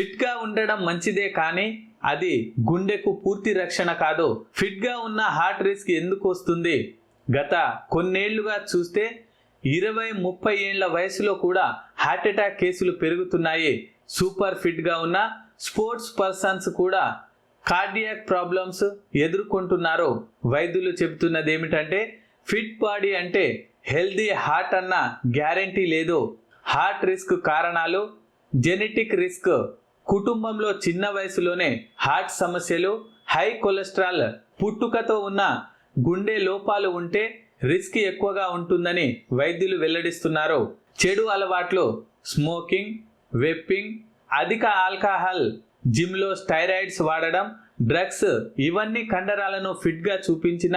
ఫిట్గా ఉండడం మంచిదే కానీ అది గుండెకు పూర్తి రక్షణ కాదు. ఫిట్గా ఉన్న హార్ట్ రిస్క్ ఎందుకు వస్తుంది? గత కొన్నేళ్ళుగా చూస్తే ఇరవై ముప్పై ఏళ్ళ వయసులో కూడా హార్ట్ అటాక్ కేసులు పెరుగుతున్నాయి. సూపర్ ఫిట్గా ఉన్న స్పోర్ట్స్ పర్సన్స్ కూడా కార్డియాక్ ప్రాబ్లమ్స్ ఎదుర్కొంటున్నారు. వైద్యులు చెబుతున్నది ఏమిటంటే ఫిట్ బాడీ అంటే హెల్దీ హార్ట్ అన్న గ్యారంటీ లేదు. హార్ట్ రిస్క్ కారణాలు జెనెటిక్ రిస్క్ కుటుంబంలో చిన్న వయసులోనే హార్ట్ సమస్యలు హై కొలెస్ట్రాల్ పుట్టుకతో ఉన్న గుండె లోపాలు ఉంటే రిస్క్ ఎక్కువగా ఉంటుందని వైద్యులు వెల్లడిస్తున్నారు. చెడు అలవాట్లు స్మోకింగ్ వెప్పింగ్ అధిక ఆల్కహాల్ జిమ్లో స్టైరాయిడ్స్ వాడడం డ్రగ్స్ ఇవన్నీ కండరాలను ఫిట్గా చూపించిన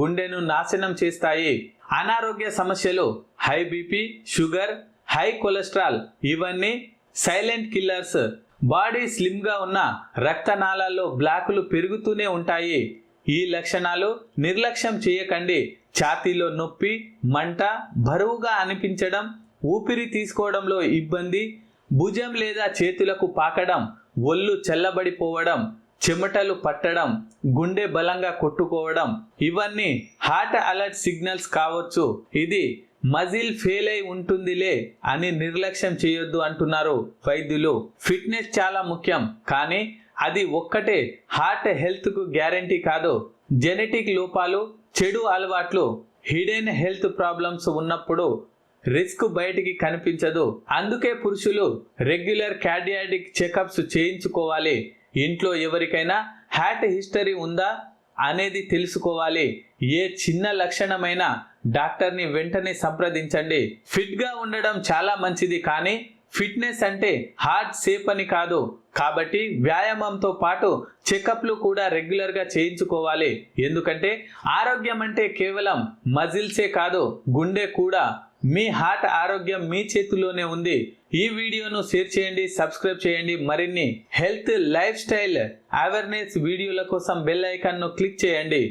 గుండెను నాశనం చేస్తాయి. అనారోగ్య సమస్యలు high BP sugar high cholesterol ఇవన్నీ సైలెంట్ కిల్లర్స్ బాడీ స్లిమ్గా ఉన్న రక్తనాళాల్లో బ్లాకులు పెరుగుతూనే ఉంటాయి. ఈ లక్షణాలు నిర్లక్ష్యం చేయకండి. ఛాతీలో నొప్పి మంట బరువుగా అనిపించడం ఊపిరి తీసుకోవడంలో ఇబ్బంది భుజం లేదా చేతులకు పాకడం ఒళ్ళు చల్లబడిపోవడం చెమటలు పట్టడం గుండె బలంగా కొట్టుకోవడం ఇవన్నీ హార్ట్ అలర్ట్ సిగ్నల్స్ కావచ్చు. ఇది మజిల్ ఫెయిల్ అయి ఉంటుందిలే అని నిర్లక్ష్యం చేయొద్దు అంటున్నారు వైద్యులు. ఫిట్నెస్ చాలా ముఖ్యం కానీ అది ఒక్కటే హార్ట్ హెల్త్కు గ్యారంటీ కాదు. జెనెటిక్ లోపాలు చెడు అలవాట్లు హిడెన్ హెల్త్ ప్రాబ్లమ్స్ ఉన్నప్పుడు రిస్క్ బయటికి కనిపించదు. అందుకే పురుషులు రెగ్యులర్ కార్డియాటిక్ చెకప్స్ చేయించుకోవాలి. ఇంట్లో ఎవరికైనా హార్ట్ హిస్టరీ ఉందా? అనేది తెలుసుకోవాలి. ఏ చిన్న లక్షణమైన డాక్టర్ని వెంటనే సంప్రదించండి. ఫిట్గా ఉండడం చాలా మంచిది కానీ ఫిట్నెస్ అంటే హార్ట్ సేఫ్ అని కాదు. కాబట్టి వ్యాయామంతో పాటు చెకప్లు కూడా రెగ్యులర్గా చేయించుకోవాలి. ఎందుకంటే ఆరోగ్యం అంటే కేవలం మజిల్సే కాదు గుండె కూడా. మీ హార్ట్ ఆరోగ్యం మీ చేతిలోనే ఉంది. ఈ వీడియోను షేర్ చేయండి సబ్స్క్రైబ్ చేయండి. మరిన్ని హెల్త్ లైఫ్ స్టైల్ అవేర్నెస్ వీడియోల కోసం బెల్ ఐకాన్ను క్లిక్ చేయండి.